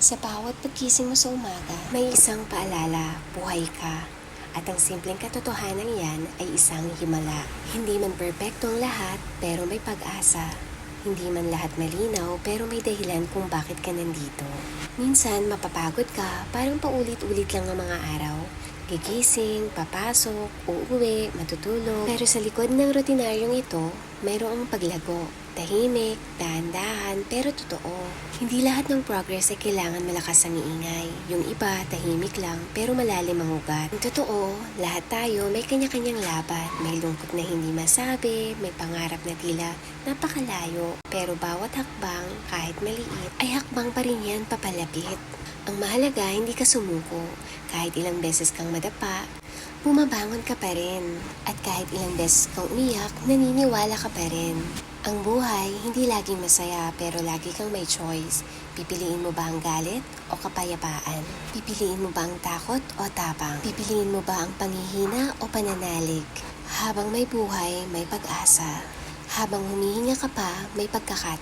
Sa bawat pagkising mo sa umaga, may isang paalala, buhay ka. At ang simpleng katotohanan yan ay isang himala. Hindi man perpekto ang lahat, pero may pag-asa. Hindi man lahat malinaw, pero may dahilan kung bakit ka nandito. Minsan, mapapagod ka, parang paulit-ulit lang ang mga araw. Gigising, papasok, uuwi, matutulog. Pero sa likod ng rutinaryong ito, mayroong paglago. Tahimik, dahan-dahan, pero totoo. Hindi lahat ng progress ay kailangan malakas ang iingay. Yung iba, tahimik lang, pero malalim ang ugat. Ang totoo, lahat tayo may kanya-kanyang laban. May lungkot na hindi masabi, may pangarap na tila napakalayo. Pero bawat hakbang, kahit maliit, ay hakbang pa rin yan papalapit. Ang mahalaga, hindi ka sumuko. Kahit ilang beses kang madapa, bumabangon ka pa rin. At kahit ilang beses kang umiyak, naniniwala ka pa rin. Ang buhay, hindi laging masaya pero lagi kang may choice. Pipiliin mo ba ang galit o kapayapaan? Pipiliin mo ba ang takot o tapang? Pipiliin mo ba ang panghihina o pananalig? Habang may buhay, may pag-asa. Habang humihinga ka pa, may pagkakataon.